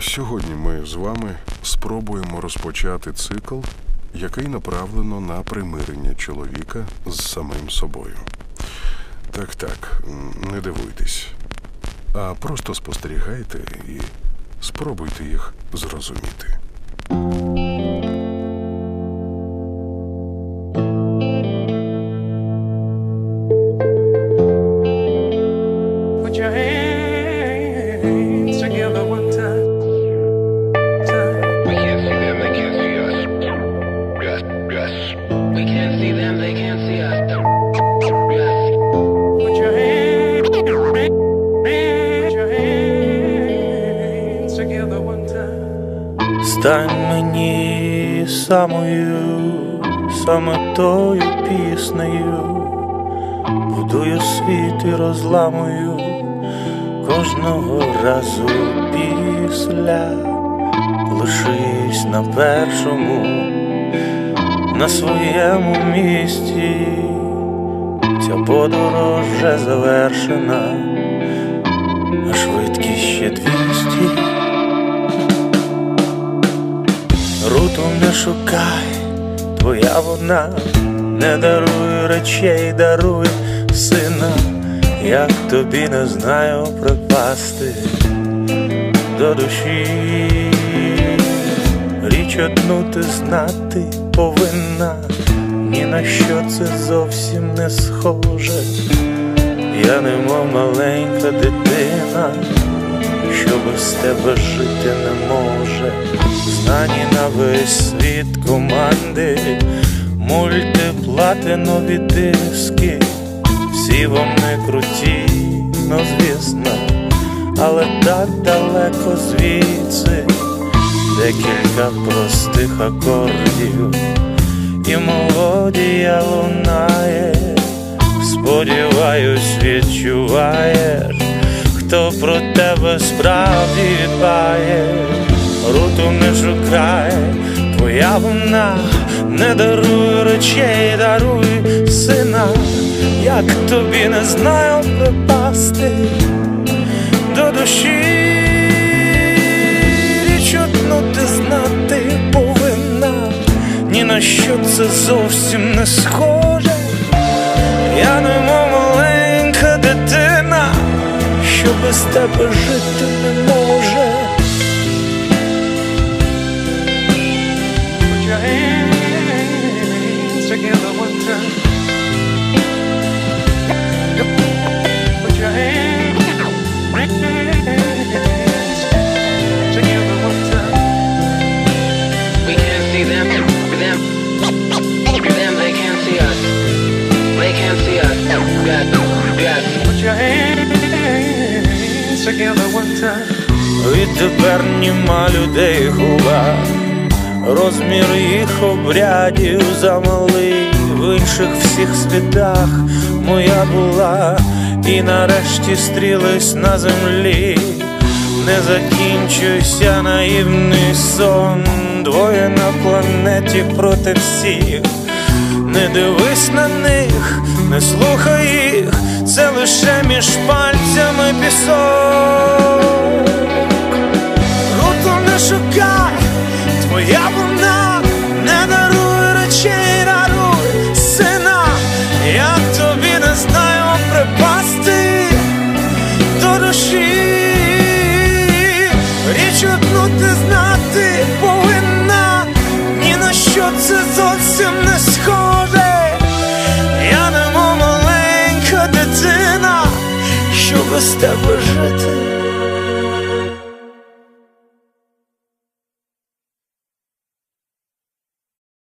Сьогодні ми з вами спробуємо розпочати цикл, який направлено на примирення чоловіка з самим собою. Так, так, не дивуйтесь, а просто спостерігайте і спробуйте їх зрозуміти. Стань мені самою, саме тою піснею, будую світ і розламую кожного разу після, лишись на першому, на своєму місці, ця подорож вже завершена, шукай, твоя вона, не даруй речей, даруй сина, як тобі не знаю припасти до душі. Річ одну ти знати повинна, ні на що це зовсім не схоже. Я немов маленька дитина що без тебе жити не може. Знані на весь світ команди, мультиплатинові диски, всі не круті, ну звісно, але так далеко звідси, декілька простих акордів, і мелодія лунає, сподіваюсь, відчуваєш хто про тебе справді дбає, руту не шукай, твоя вона не даруй речей, даруй сина, як тобі не знаю припасти до душі, річ ти знати повинна, ні на що це зовсім не схоже. Я немов що без тебе жити не може. One. Відтепер німа людей губа, розмір їх обрядів замалий в інших всіх світах моя була, і нарешті стрілись на землі, не закінчуйся наївний сон, двоє на планеті проти всіх. Не дивись на них, не слухай їх, це лише між пальцями пісок. Руту не шукай, твоя вона не даруй речей, даруй сина, як тобі не знаю припасти до душі. Річ одну ти знати повинна, ні на що це зовсім не схоже. Без тебе жити